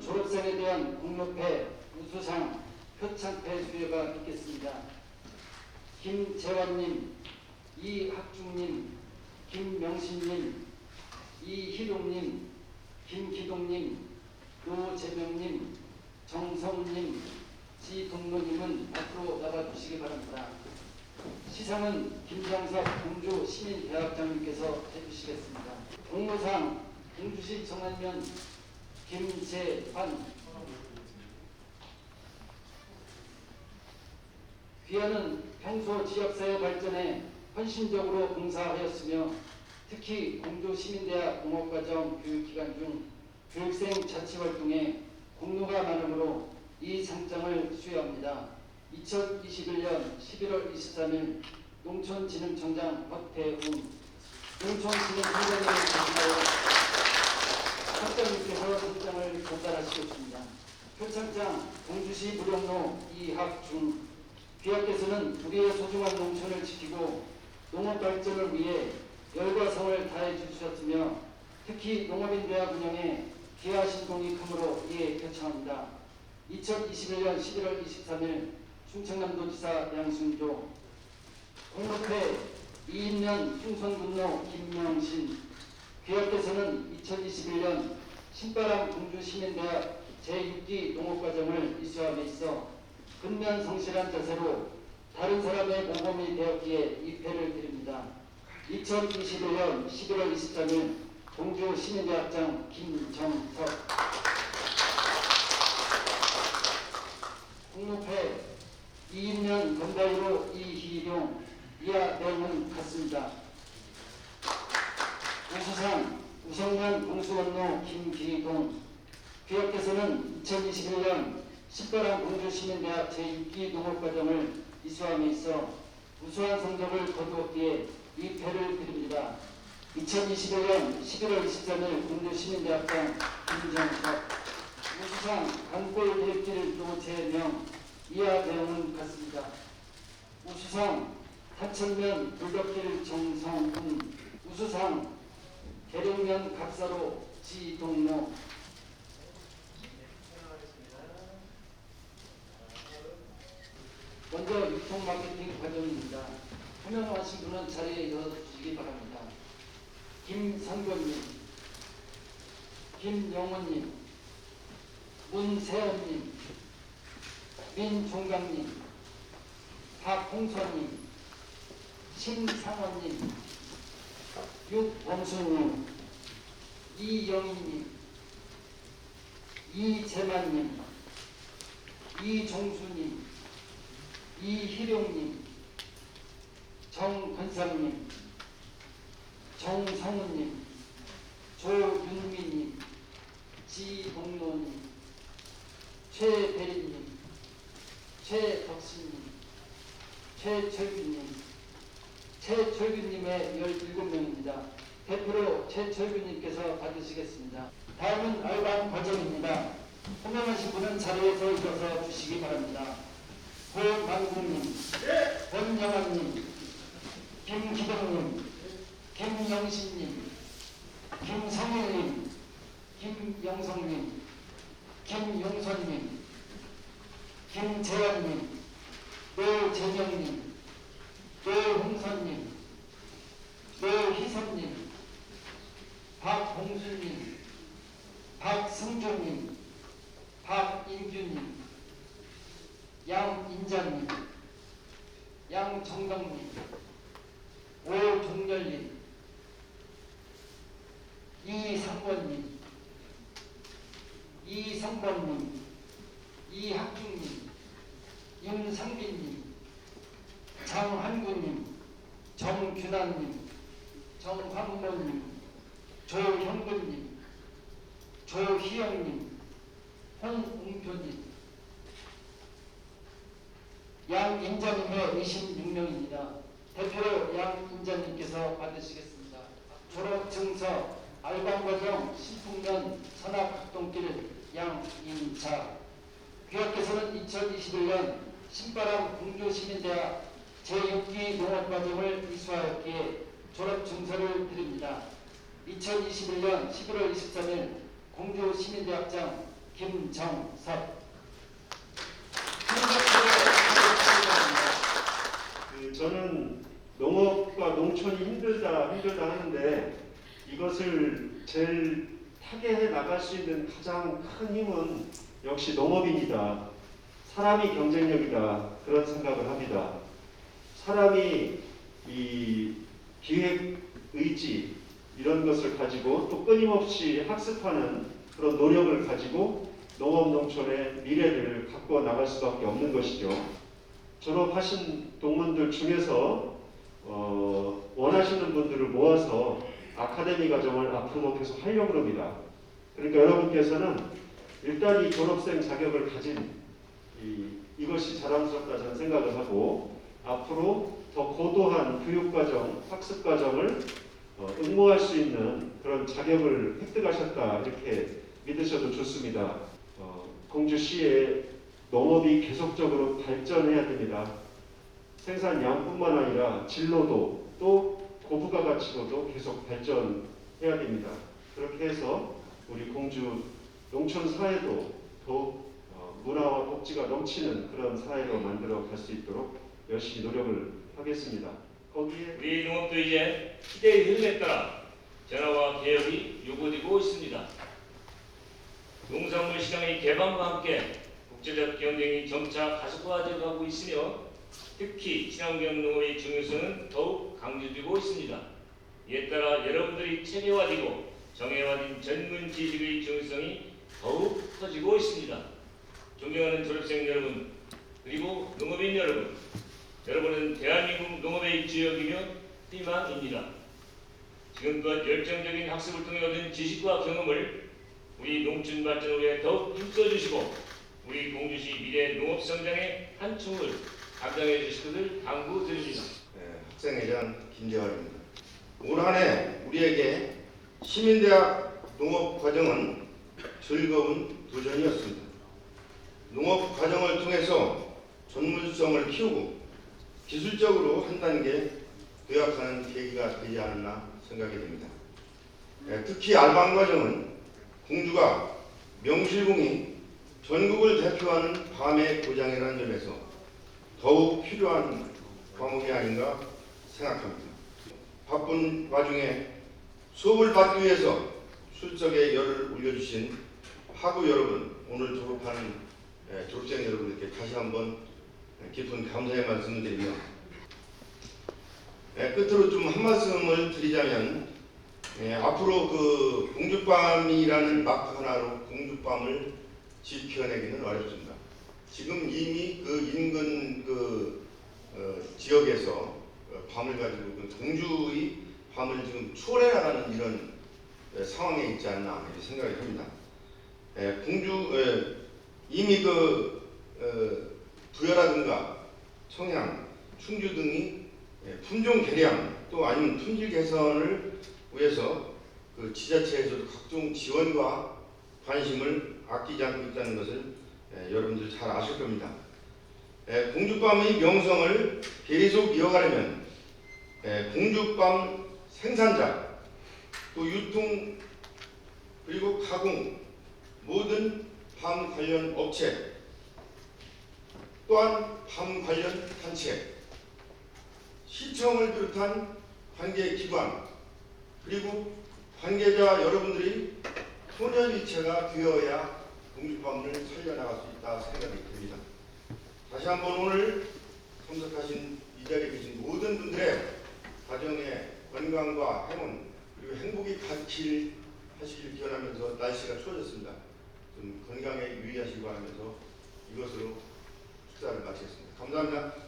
졸업생에 대한 공로패, 우수상, 표창패 수여가 있겠습니다. 김재환님, 이학중님, 김명신님, 이희룡님, 김기동님, 노재명님, 정성우님, 지동로님은 앞으로 나와주시기 바랍니다. 시상은 김장석 공주 시민대학장님께서 해주시겠습니다. 공로상 공주시 정안면 김재환 귀하는 평소 지역사회 발전에 헌신적으로 봉사하였으며 특히 공주시민대학 공업과정 교육기간 중 교육생 자치활동에 공로가 많으므로 이 상장을 수여합니다. 2021년 11월 23일 농촌진흥청장 박태웅 농촌진흥청장님을 대신하여 학장님께서 상장을 전달하시겠습니다. 표창장 공주시 무령로 이학중 귀하께서는 우리의 소중한 농촌을 지키고 농업 발전을 위해 열과 성을 다해 주셨으며 특히 농업인 대학 운영에 기하신 공이 크므로 이에 표창합니다. 2021년 11월 23일 충청남도지사 양순조 공로회 이인년 충성군로 김명신 귀하께서는 2021년 신바람 공주시민대학 제6기 농업과정을 이수함에 있어 근면 성실한 자세로 다른 사람의 모범이 되었기에 입회를 드립니다. 2021년 11월 23일 공주 시민대학장 김정석 공로회 이인년 건다이로 이희룡 이하 내용은 같습니다. 우수상 우성년 공수원로 김기동 귀하께서는 2021년 신바람 공주시민대학 제6기 농업과정을 이수함에 있어 우수한 성적을 거두었기에 이 패를 드립니다. 2021년 11월 23일 공주시민대학장 김정석 우수상 강골 대길 노재명 이하 내용은 같습니다. 우수상 타천면 불덕길 정성훈 우수상 계룡면 갑사로 지동로 먼저 유통 마케팅 과정입니다. 화면 하신 분은 자리에 일어서 주시기 바랍니다. 김상권님, 김영원님, 문세연님, 민종강님, 박홍선님, 심상원님, 육범수님, 이영희님, 이재만님, 이종수님, 이희룡님, 정건상님, 정성훈님, 조윤미님, 지동로님, 최대리님, 최덕신님, 최철규님, 최철규님의 17명 최철규님께서 받으시겠습니다. 다음은 알바 과정입니다. 호명하신 분은 자리에서 일어서 주시기 바랍니다. 고만국님, 권영환님, 김기동님, 김영신님, 김성일님, 김영성님, 김용선님, 김재환님, 노재명님, 노홍선님, 노희선님, 박봉수님, 박승조님, 박인규님, 양인장님, 양정덕님, 오종렬님, 이상권님, 이성권님, 이학중님, 윤상빈님, 장한구님, 정균환님, 정황모님, 조형근님, 조희영님, 홍웅표님, 양인자님의 26명입니다. 대표로 양인자님께서 받으시겠습니다. 졸업 증서, 알바과정, 신풍면, 선악학동길 양인자. 귀하께서는 2021년 신바람 공주시민대학 제6기 농업과정을 이수하였기에 졸업 증서를 드립니다. 2021년 11월 23일 공주시민대학장 김정섭. 그 저는 농업과 농촌이 힘들다 힘들다 하는데 이것을 제일 타개해 나갈 수 있는 가장 큰 힘은 역시 농업인이다. 사람이 경쟁력이다. 그런 생각을 합니다. 사람이 이 기획 의지 이런 것을 가지고 또 끊임없이 학습하는 그런 노력을 가지고 농업 농촌의 미래를 갖고 나갈 수밖에 없는 것이죠. 졸업하신 동문들 중에서 어, 원하시는 분들을 모아서 아카데미 과정을 앞으로 계속 하려고 합니다. 그러니까 여러분께서는 일단 이 졸업생 자격을 가진 이, 이것이 자랑스럽다 저는 생각을 하고 앞으로 더 고도한 교육 과정, 학습 과정을 어, 응모할 수 있는 그런 자격을 획득하셨다 이렇게 믿으셔도 좋습니다. 어, 공주시의 농업이 계속적으로 발전해야 됩니다. 생산량뿐만 아니라 진로도 또 고부가 가치로도 계속 발전해야 됩니다. 그렇게 해서 우리 공주 농촌 사회도 더욱 어, 문화와 복지가 넘치는 그런 사회로 만들어 갈 수 있도록 열심히 노력을 하겠습니다. 거기에 우리 농업도 이제 시대의 흐름에 따라 변화와 개혁이 요구되고 있습니다. 농산물 시장의 개방과 함께 국제적 경쟁이 점차 가속화되어 가고 있으며 특히 친환경 농업의 중요성은 더욱 강조되고 있습니다. 이에 따라 여러분들이 체계화되고 정예화된 전문 지식의 중요성이 더욱 커지고 있습니다. 존경하는 졸업생 여러분 그리고 농업인 여러분 여러분은 대한민국 농업의 주역이며 희망입니다. 지금껏 열정적인 학습을 통해 얻은 지식과 경험을 우리 농촌 발전을 위해 더욱 힘써주시고 우리 공주시 미래 농업 성장의 한 춤을 감당해 주실 것을 당부드립니다. 네, 학생회장 김재환입니다. 올 한해 우리에게 시민대학 농업 과정은 즐거운 도전이었습니다. 농업 과정을 통해서 전문성을 키우고 기술적으로 한 단계 도약하는 계기가 되지 않았나 생각이 됩니다. 네, 특히 알방 과정은 공주가 명실공히 전국을 대표하는 밤의 고장이라는 점에서 더욱 필요한 과목이 아닌가 생각합니다. 바쁜 와중에 수업을 받기 위해서 출석에 열을 올려주신 학우 여러분, 오늘 졸업하는 예, 졸업생 여러분들께 다시 한번 깊은 감사의 말씀을 드리며 예, 끝으로 좀 한 말씀을 드리자면 예, 앞으로 그 공주밤이라는 마크 하나로 공주밤을 지켜내기는 어렵습니다. 지금 이미 그 인근 그 어, 지역에서 어, 밤을 가지고 그 공주의 밤을 지금 초월해 나가는 이런 에, 상황에 있지 않나 생각이 합니다. 에, 공주 에, 이미 그 어, 부여라든가 청양, 충주 등이 에, 품종 개량 또 아니면 품질 개선을 위해서 그 지자체에서도 각종 지원과 관심을 아끼지 않고 있다는 것을 에, 여러분들 잘 아실 겁니다. 에, 공주밤의 명성을 계속 이어가려면 에, 공주밤 생산자 또 유통 그리고 가공 모든 밤 관련 업체 또한 밤 관련 단체 시청을 비롯한 관계 기관 그리고 관계자 여러분들이 소년이체가 되어야 공주밤을 살려나갈 수 있다 생각이 듭니다. 다시 한번 오늘 참석하신 이 자리에 계신 모든 분들의 가정의 건강과 행운 그리고 행복이 길 하시길 기원하면서 날씨가 추워졌습니다. 좀 건강에 유의하시기 바라면서 이것으로 축사를 마치겠습니다. 감사합니다.